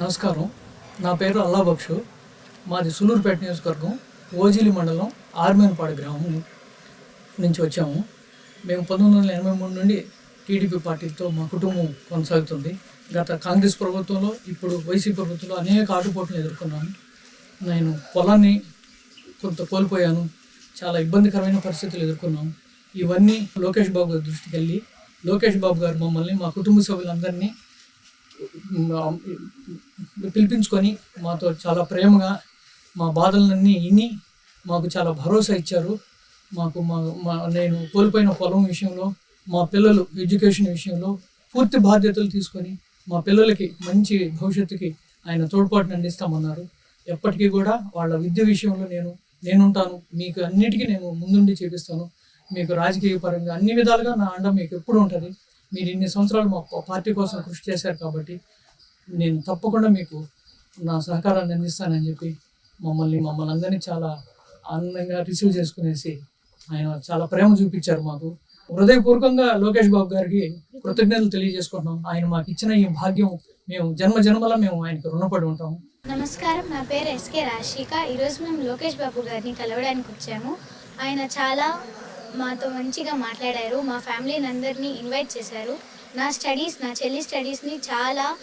నమస్కారం. నా పేరు అల్లాబక్షు మాది సులూరుపేట నియోజకవర్గం ఓజిలి మండలం ఆర్మేన్పాడు గ్రామం నుంచి వచ్చాము. మేము పంతొమ్మిది వందల ఎనభై మూడు నుండి టీడీపీ పార్టీతో మా కుటుంబం కొనసాగుతుంది. గత కాంగ్రెస్ ప్రభుత్వంలో ఇప్పుడు వైసీపీ ప్రభుత్వంలో అనేక ఆటుపోట్లు ఎదుర్కొన్నాను. నేను పొలాన్ని కొంత కోల్పోయాను. చాలా ఇబ్బందికరమైన పరిస్థితులు ఎదుర్కొన్నాము ఇవన్నీ లోకేష్ బాబు గారి దృష్టికి వెళ్ళి లోకేష్ బాబు గారు మమ్మల్ని మా కుటుంబ సభ్యులందరినీ పిలిపించుకొని మాతో చాలా ప్రేమగా మా బాధలన్నీ విని మాకు చాలా భరోసా ఇచ్చారు. మాకు మా మా నేను కోల్పోయిన పొలం విషయంలో మా పిల్లలు ఎడ్యుకేషన్ విషయంలో పూర్తి బాధ్యతలు తీసుకొని మా పిల్లలకి మంచి భవిష్యత్తుకి ఆయన తోడ్పాటును అందిస్తామన్నారు. ఎప్పటికీ కూడా వాళ్ళ విద్య విషయంలో నేను నేనుంటాను. మీకు అన్నిటికీ నేను ముందుండి చేపిస్తాను. మీకు రాజకీయ పరంగా అన్ని విధాలుగా నా అండ మీకు ఎప్పుడు ఉంటుంది. మీరు ఇన్ని సంవత్సరాలు మా పార్టీ కోసం కృషి చేశారు కాబట్టి నేను తప్పకుండా మీకు నా సహకారాన్ని అందిస్తానని చెప్పి మమ్మల్ని మమ్మల్ని అందరినీ చాలా ఆనందంగా రిసీవ్ చేసుకునేసి ఆయన చాలా ప్రేమ చూపించారు మాకు. హృదయపూర్వకంగా లోకేష్ బాబు గారికి కృతజ్ఞతలు తెలియజేసుకుంటున్నాం. ఆయన మాకు ఇచ్చిన ఈ భాగ్యం మేము జన్మ జన్మల మేము ఆయనకు రుణపడి ఉంటాము నమస్కారం. నా పేరు ఎస్కే రాశిక. ఈరోజు మేము లోకేష్ బాబు గారిని కలవడానికి వచ్చాము. ఆయన చాలా మాతో మంచిగా మాట్లాడారు. మా ఫ్యామిలీని అందరినీ ఇన్వైట్ చేశారు. నా స్టడీస్ నా చెల్లి స్టడీస్ని చాలా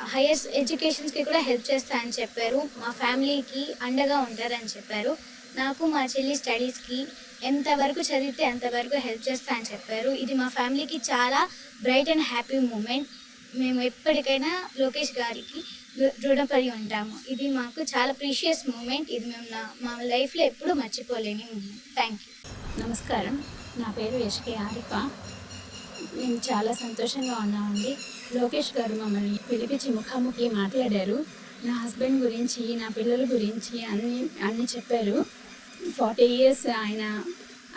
హైయెస్ట్ ఎడ్యుకేషన్స్కి కూడా హెల్ప్ చేస్తా అని చెప్పారు. మా ఫ్యామిలీకి అండగా ఉంటారని చెప్పారు. నాకు మా చెల్లి స్టడీస్కి ఎంతవరకు చదివితే అంతవరకు హెల్ప్ చేస్తా అని చెప్పారు. ఇది మా ఫ్యామిలీకి చాలా బ్రైట్ అండ్ హ్యాపీ మూమెంట్. మేము ఎప్పటికైనా లోకేష్ గారికి రు- రుణపడి ఉంటాము. ఇది మాకు చాలా ప్రీషియస్ మూమెంట్. ఇది మేము నా మా లైఫ్లో ఎప్పుడూ మర్చిపోలేని మూమెంట్. Thank you. నమస్కారం. నా పేరు ఎస్కే ఆరిఫ నేను చాలా సంతోషంగా ఉన్నామండి లోకేష్ గారు మమ్మల్ని పిలిపించి ముఖాముఖి మాట్లాడారు. నా హస్బెండ్ గురించి నా పిల్లల గురించి అన్ని అన్ని చెప్పారు. ఫార్టీ ఇయర్స్ ఆయన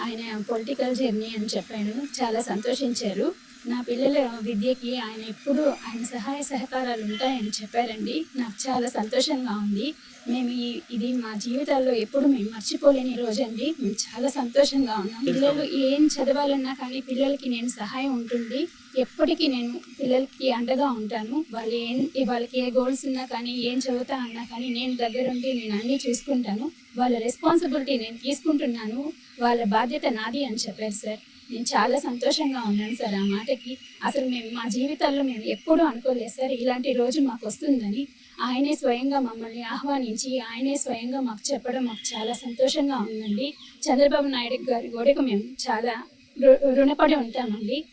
ఆయన పొలిటికల్ జర్నీ అని చెప్పాను. చాలా సంతోషించారు. నా పిల్లల విద్యకి ఆయన ఎప్పుడు ఆయన సహాయ సహకారాలు ఉంటాయని చెప్పారండి. నాకు చాలా సంతోషంగా ఉంది. మేము ఈ ఇది మా జీవితాల్లో ఎప్పుడు మేము మర్చిపోలేని రోజండి. మేము చాలా సంతోషంగా ఉన్నాం. పిల్లలు ఏం చదవాలన్నా కానీ పిల్లలకి నేను సహాయం ఉంటుంది. ఎప్పటికీ నేను పిల్లలకి అండగా ఉంటాను. వాళ్ళు ఏం వాళ్ళకి ఏ గోల్స్ ఉన్నా కానీ ఏం చదువుతా అన్నా కానీ నేను దగ్గరుండి నేను అన్నీ చూసుకుంటాను. వాళ్ళ రెస్పాన్సిబిలిటీ నేను తీసుకుంటున్నాను. వాళ్ళ బాధ్యత నాది అని చెప్పారు సార్. నేను చాలా సంతోషంగా ఉన్నాను సార్. ఆ మాటకి అసలు మేము మా జీవితాల్లో మేము ఎప్పుడూ అనుకోలేదు సార్ ఇలాంటి రోజు మాకు వస్తుందని. ఆయనే స్వయంగా మమ్మల్ని ఆహ్వానించి ఆయనే స్వయంగా మాకు చెప్పడం మాకు చాలా సంతోషంగా ఉందండి. చంద్రబాబు నాయుడు గారి గోడకు మేము చాలా రు- రుణపడి ఉంటామండి.